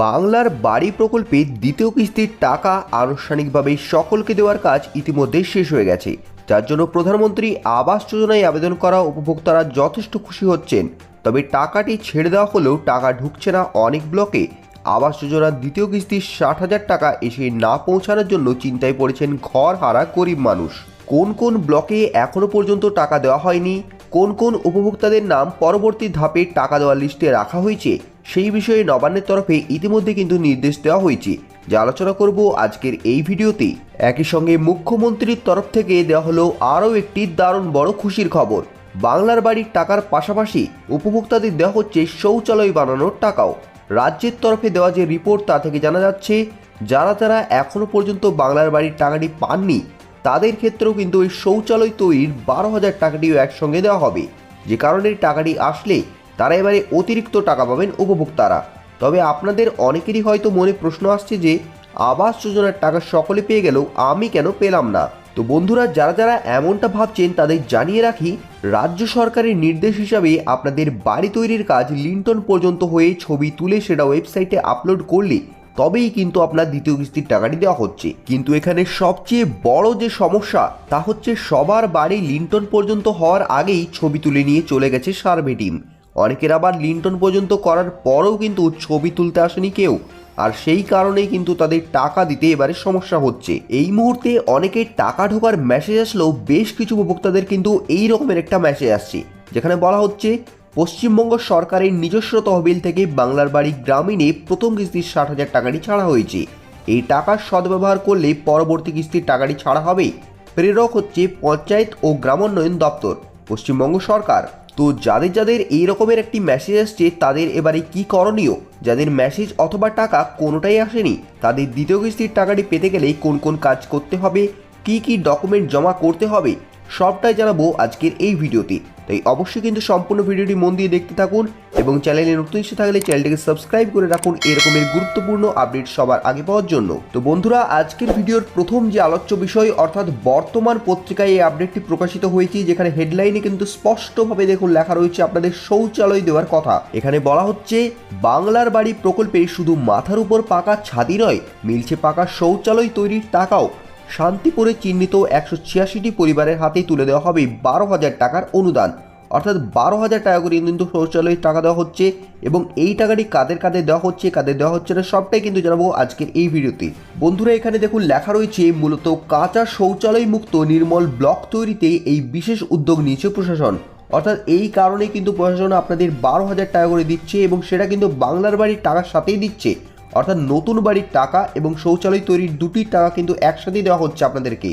বাংলার বাড়ি প্রকল্পে দ্বিতীয় কিস্তির টাকা আনুষ্ঠানিকভাবে সকলকে দেওয়ার কাজ ইতিমধ্যে শেষ হয়ে গেছে। যার জন্য প্রধানমন্ত্রী আবাস যোজনায় আবেদন করা উপভোক্তারা যথেষ্ট খুশি হচ্ছেন। তবে টাকাটি ছেড়ে দেওয়া হলেও টাকা ঢুকছে না অনেক ব্লকে। আবাস যোজনার দ্বিতীয় কিস্তির ষাট হাজার টাকা এসে না পৌঁছানোর জন্য চিন্তায় পড়েছেন ঘর হারা গরিব মানুষ। কোন কোন ব্লকে এখনও পর্যন্ত টাকা দেওয়া হয়নি? কোন কোন উপভোক্তাদের নাম পরবর্তী ধাপে টাকা দেওয়ার লিস্টে রাখা হয়েছে, সেই বিষয়ে নবান্নের তরফে ইতিমধ্যে কিন্তু নির্দেশ দেওয়া হয়েছে। যা আলোচনা করব আজকের এই ভিডিওতে। একই সঙ্গে মুখ্যমন্ত্রীর তরফ থেকে দেওয়া হলো আরও একটি দারুণ বড় খুশির খবর। বাংলার বাড়ির টাকার পাশাপাশি উপভোক্তাদের দেওয়া হচ্ছে শৌচালয় বানানোর টাকাও। রাজ্যের তরফে দেওয়া যে রিপোর্ট তা থেকে জানা যাচ্ছে, যারা যারা এখনও পর্যন্ত বাংলার বাড়ির টাকাটি পাননি তাদের ক্ষেত্রেও কিন্তু ওই শৌচালয় তৈরির বারো হাজার টাকাটিও একসঙ্গে দেওয়া হবে। যে কারণে টাকাটি আসলে তারা এবারে অতিরিক্ত টাকা পাবেন উপভোক্তারা। তবে আপনাদের অনেকেরই হয়তো মনে প্রশ্ন আসছে যে, আবাস যোজনার টাকা সকলে পেয়ে গেলেও আমি কেন পেলাম না? তো বন্ধুরা, যারা যারা এমনটা ভাবছেন তাদের জানিয়ে রাখি, রাজ্য সরকারের নির্দেশ হিসাবে আপনাদের বাড়ি তৈরির কাজ লিন্টন পর্যন্ত হয়ে ছবি তুলে সেটা ওয়েবসাইটে আপলোড করলে তবেই কিন্তু আপনার দ্বিতীয় কিস্তির টাকাটি দেওয়া হচ্ছে। কিন্তু এখানে সবচেয়ে বড় যে সমস্যা, তা হচ্ছে সবার বাড়ি লিন্টন পর্যন্ত হওয়ার আগেই ছবি তুলে নিয়ে চলে গেছে সার্ভে টিম। অনেকের আবার লিন্টন পর্যন্ত করার পরেও কিন্তু ছবি তুলতে আসেনি কেউ। আর সেই কারণেই কিন্তু তাদের টাকা দিতে এবারে সমস্যা হচ্ছে। এই মুহূর্তে অনেকের টাকা ঢোকার মেসেজ আসলেও বেশ কিছু উপভোক্তাদের কিন্তু এই রকমের একটা মেসেজ আসছে। যেখানে বলা হচ্ছে পশ্চিমবঙ্গ সরকারের নিজস্ব তহবিল থেকে বাংলার বাড়ি গ্রামীণে প্রথম কিস্তির ষাট হাজার টাকাটি ছাড়া হয়েছে। এই টাকার সদ্ব্যবহার করলে পরবর্তী কিস্তির টাকাটি ছাড়া হবে। প্রেরক হচ্ছে পঞ্চায়েত ও গ্রামোন্নয়ন দপ্তর, পশ্চিমবঙ্গ সরকার। তো যাদের যাদের এই রকমের একটি মেসেজ আসছে, তাদের এবারে কি করণীয়? যাদের মেসেজ অথবা টাকা কোনোটাই আসেনি, তাদের দ্বিতীয় কিস্তির টাকাটি পেতে গেলে কোন কোন কাজ করতে হবে, কি কি ডকুমেন্ট জমা করতে হবে, সবটাই জানাব আজকের এই ভিডিওতে। তাই অবশ্যই কিন্তু সম্পূর্ণ ভিডিওটি মন দিয়ে দেখতে থাকুন এবং চ্যানেলে নতুন এসে থাকলে চ্যানেলটিকে সাবস্ক্রাইব করে রাখুন এরকমের গুরুত্বপূর্ণ আপডেট সবার আগে পাওয়ার জন্য। তো বন্ধুরা, আজকের ভিডিওর প্রথম যে আলোচ্য বিষয়, অর্থাৎ বর্তমান পত্রিকায় এই আপডেটটি প্রকাশিত হয়েছে, যেখানে হেডলাইনে কিন্তু স্পষ্টভাবে দেখুন লেখা রয়েছে আপনাদের শৌচালয় দেওয়ার কথা। এখানে বলা হচ্ছে, বাংলার বাড়ি প্রকল্পে শুধু মাথার উপর পাকা ছাদি নয়, মিলছে পাকা শৌচালয় তৈরির টাকাও। শান্তিপুরে চিহ্নিত একশো ছিয়াশিটি পরিবারের হাতেই তুলে দেওয়া হবে বারো হাজার টাকার অনুদান। অর্থাৎ বারো হাজার টাকা করে কিন্তু শৌচালয়ের টাকা দেওয়া হচ্ছে এবং এই টাকাটি কাদের কাদের দেওয়া হচ্ছে, কাদের দেওয়া হচ্ছে না, সবটাই কিন্তু জানাব আজকের এই ভিডিওতে। বন্ধুরা, এখানে দেখুন লেখা রয়েছে, মূলত কাঁচা শৌচালয় মুক্ত নির্মল ব্লক তৈরিতে এই বিশেষ উদ্যোগ নিয়েছে প্রশাসন। অর্থাৎ এই কারণেই কিন্তু প্রশাসন আপনাদের বারো হাজার টাকা করে দিচ্ছে এবং সেটা কিন্তু বাংলার বাড়ির টাকার সাথেই দিচ্ছে। অর্থাৎ নতুন বাড়ির টাকা এবং শৌচালয় তৈরির দুটি টাকা কিন্তু একসাথে দেওয়া হচ্ছে আপনাদেরকে।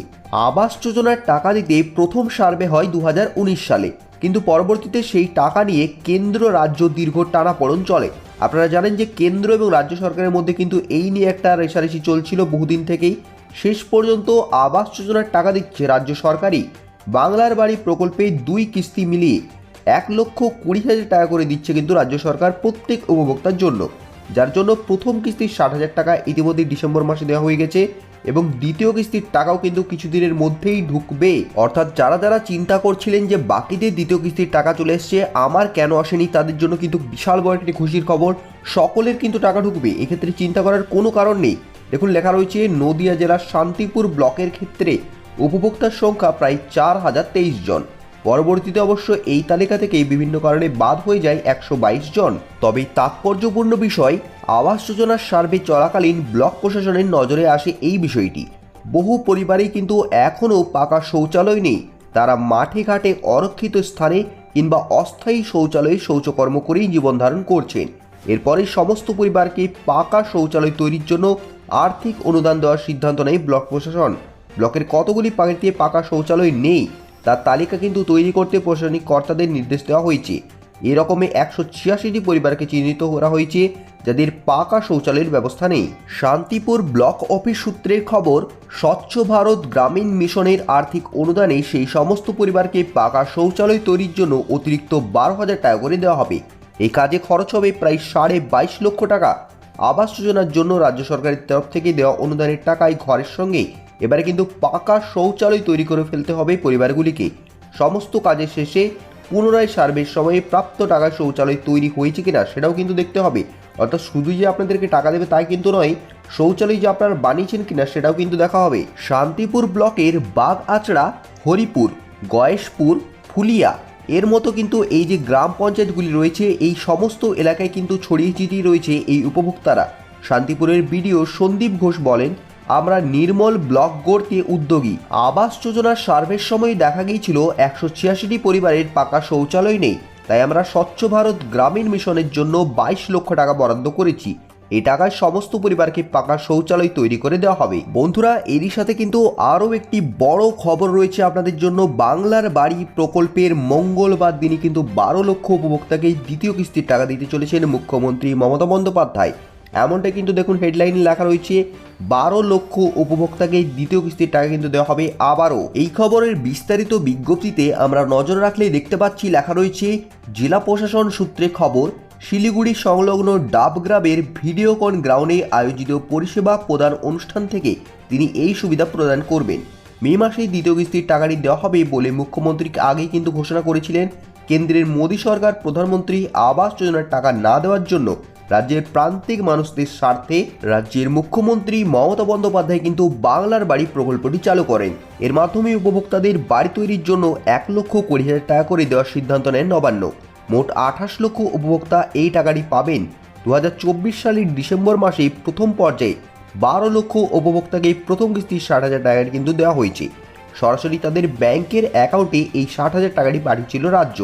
আবাস যোজনার টাকা দিতে প্রথম সার্ভে হয় দু হাজার উনিশ সালে। কিন্তু পরবর্তীতে সেই টাকা নিয়ে কেন্দ্র রাজ্য দীর্ঘ টানাপড়ন চলে। আপনারা জানেন যে কেন্দ্র এবং রাজ্য সরকারের মধ্যে কিন্তু এই নিয়ে একটা রেশারেশি চলছিল বহুদিন থেকেই। শেষ পর্যন্ত আবাস যোজনার টাকা দিচ্ছে রাজ্য সরকারই। বাংলার বাড়ি প্রকল্পে দুই কিস্তি মিলিয়ে এক লক্ষ কুড়ি হাজার টাকা করে দিচ্ছে কিন্তু রাজ্য সরকার প্রত্যেক উপভোক্তার জন্য। যার জন্য প্রথম কিস্তির ষাট হাজার টাকা ইতিমধ্যে ডিসেম্বর মাসে দেওয়া হয়ে গেছে এবং দ্বিতীয় কিস্তির টাকাও কিন্তু কিছুদিনের মধ্যেই ঢুকবে। অর্থাৎ যারা যারা চিন্তা করছিলেন যে বাকিদের দ্বিতীয় কিস্তির টাকা চলে এসছে, আমার কেন আসেনি তাদের জন্য কিন্তু বিশাল বড় একটি খুশির খবর, সকলের কিন্তু টাকা ঢুকবে। এক্ষেত্রে চিন্তা করার কোনো কারণ নেই। দেখুন, লেখা রয়েছে, নদিয়া জেলার শান্তিপুর ব্লকের ক্ষেত্রে উপভোক্তার সংখ্যা প্রায় চার হাজার তেইশ জন। পরবর্তীতে অবশ্য এই তালিকা থেকে বিভিন্ন কারণে বাদ হয়ে যায় একশো বাইশ জন। তবে তাৎপর্যপূর্ণ বিষয়, আবাস যোজনার সার্ভে চলাকালীন ব্লক প্রশাসনের নজরে আসে এই বিষয়টি। বহু পরিবারেই কিন্তু এখনও পাকা শৌচালয় নেই। তারা মাঠে ঘাটে অরক্ষিত স্থানে কিংবা অস্থায়ী শৌচালয়ে শৌচকর্ম করেই জীবন ধারণ করছেন। এরপরে সমস্ত পরিবারকে পাকা শৌচালয় তৈরির জন্য আর্থিক অনুদান দেওয়ার সিদ্ধান্ত নেয় ব্লক প্রশাসন। ব্লকের কতগুলি বাড়িতে পাকা শৌচালয় নেই তার তালিকা কিন্তু তৈরি করতে প্রশাসনিক কর্তাদের নির্দেশ দেওয়া হয়েছে। এরকমে একশো ছিয়াশিটি পরিবারকে চিহ্নিত করা হয়েছে, যাদের পাকা শৌচালয়ের ব্যবস্থা নেই। শান্তিপুর ব্লক অফিস সূত্রের খবর, স্বচ্ছ ভারত গ্রামীণ মিশনের আর্থিক অনুদানে সেই সমস্ত পরিবারকে পাকা শৌচালয় তৈরির জন্য অতিরিক্ত বারো হাজার টাকা করে দেওয়া হবে। এই কাজে খরচ হবে প্রায় সাড়ে বাইশ লক্ষ টাকা। আবাস যোজনার জন্য রাজ্য সরকারের তরফ থেকে দেওয়া অনুদানের টাকায় ঘরের সঙ্গে এবারে কিন্তু পাকা শৌচালয় তৈরি করে ফেলতে হবে পরিবারগুলিকে। সমস্ত কাজের শেষে পুনরায় সার্ভের সময়ে প্রাপ্ত টাকা শৌচালয় তৈরি হয়েছে কিনা সেটাও কিন্তু দেখতে হবে। অর্থাৎ শুধু যে আপনাদেরকে টাকা দেবে তাই কিন্তু নয়, শৌচালয় যে আপনারা বানিয়েছেন কিনা সেটাও কিন্তু দেখা হবে। শান্তিপুর ব্লকের বাঘ আচড়া হরিপুর, গয়েশপুর, ফুলিয়া, এর মতো কিন্তু এই যে গ্রাম পঞ্চায়েতগুলি রয়েছে, এই সমস্ত এলাকায় কিন্তু ছড়িয়ে ছিটিয়ে রয়েছে এই উপভোক্তারা। শান্তিপুরের বিডিও সন্দীপ ঘোষ বলেন আমরা নির্মল ব্লক গড়তে উদ্যোগী। আবাস যোজনার সার্ভের সময় দেখা গিয়েছিল একশো ছিয়াশিটি পরিবারের পাকা শৌচালয় নেই। তাই আমরা স্বচ্ছ ভারত গ্রামীণ মিশনের জন্য বাইশ লক্ষ টাকা বরাদ্দ করেছি। এই টাকায় সমস্ত পরিবারকে পাকা শৌচালয় তৈরি করে দেওয়া হবে। বন্ধুরা, এরই সাথে কিন্তু আরও একটি বড় খবর রয়েছে আপনাদের জন্য। বাংলার বাড়ি প্রকল্পের মঙ্গলবার দিনই কিন্তু বারো লক্ষ উপভোক্তাকে দ্বিতীয় কিস্তির টাকা দিতে চলেছেন মুখ্যমন্ত্রী মমতা বন্দ্যোপাধ্যায়। এমনটা কিন্তু দেখুন হেডলাইনে লেখা রয়েছে, বারো লক্ষ উপভোক্তাকে দ্বিতীয় কিস্তির টাকা কিন্তু দেওয়া হবে আবারও। এই খবরের বিস্তারিত বিজ্ঞপ্তিতে আমরা নজর রাখলেই দেখতে পাচ্ছি, লেখা রয়েছে, জেলা প্রশাসন সূত্রে খবর, শিলিগুড়ি সংলগ্ন ডাবগ্রামের ভিডিওকন গ্রাউন্ডে আয়োজিত পরিষেবা প্রদান অনুষ্ঠান থেকে তিনি এই সুবিধা প্রদান করবেন। মে মাসেই দ্বিতীয় কিস্তির টাকাটি দেওয়া হবে বলে মুখ্যমন্ত্রীকে আগেই কিন্তু ঘোষণা করেছিলেন। কেন্দ্রের মোদী সরকার প্রধানমন্ত্রী আবাস যোজনার টাকা না দেওয়ার জন্য রাজ্যের প্রান্তিক মানুষদের স্বার্থে রাজ্যের মুখ্যমন্ত্রী মমতা বন্দ্যোপাধ্যায় কিন্তু বাংলার বাড়ি প্রকল্পটি চালু করেন। এর মাধ্যমে উপভোক্তাদের বাড়ি তৈরির জন্য এক লক্ষ কুড়ি হাজার টাকা করে দেওয়ার সিদ্ধান্ত নেন নবান্ন। মোট আঠাশ লক্ষ উপভোক্তা এই টাকাটি পাবেন। দু হাজার চব্বিশ সালের ডিসেম্বর মাসে প্রথম পর্যায়ে বারো লক্ষ উপভোক্তাকে প্রথম কিস্তির ষাট হাজার টাকাটি কিন্তু দেওয়া হয়েছে। সরাসরি তাদের ব্যাংকের অ্যাকাউন্টে এই ষাট হাজার টাকাটি পাঠিয়েছিল রাজ্য।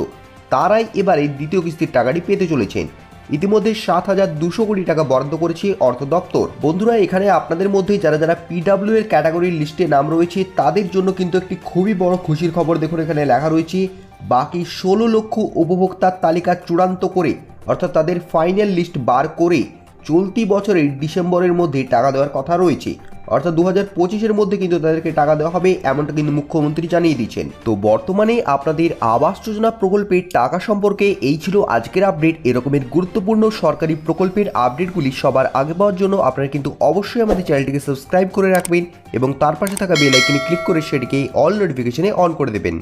তারাই এবারে দ্বিতীয় কিস্তির টাকাটি পেতে চলেছেন। ইতিমধ্যে সাত হাজার দুশো কোটি টাকা বরাদ্দ করেছে অর্থ দপ্তর। বন্ধুরা, এখানে আপনাদের মধ্যে যারা যারা পিডাব্লিউ এর ক্যাটাগরির লিস্টে নাম রয়েছে, তাদের জন্য কিন্তু একটি খুবই বড় খুশির খবর দেখুন, এখানে লেখা রয়েছে, বাকি ষোলো লক্ষ উপভোক্তার তালিকা চূড়ান্ত করে, অর্থাৎ তাদের ফাইনাল লিস্ট বার করে, চলতি বছরের ডিসেম্বরের মধ্যে টাকা দেওয়ার কথা রয়েছে। অর্থাৎ দু হাজার পঁচিশের মধ্যে কিন্তু তাদেরকে টাকা দেওয়া হবে, এমনটা কিন্তু মুখ্যমন্ত্রী জানিয়ে দিচ্ছেন তো বর্তমানে আপনাদের আবাস যোজনা প্রকল্পের টাকা সম্পর্কে এই ছিল আজকের আপডেট। এরকমের গুরুত্বপূর্ণ সরকারি প্রকল্পের আপডেটগুলি সবার আগে পাওয়ার জন্য আপনারা কিন্তু অবশ্যই আমাদের চ্যানেলটিকে সাবস্ক্রাইব করে রাখবেন এবং তার পাশে থাকা বেল আইকনে ক্লিক করে সেটিকে অল নোটিফিকেশনে অন করে দেবেন।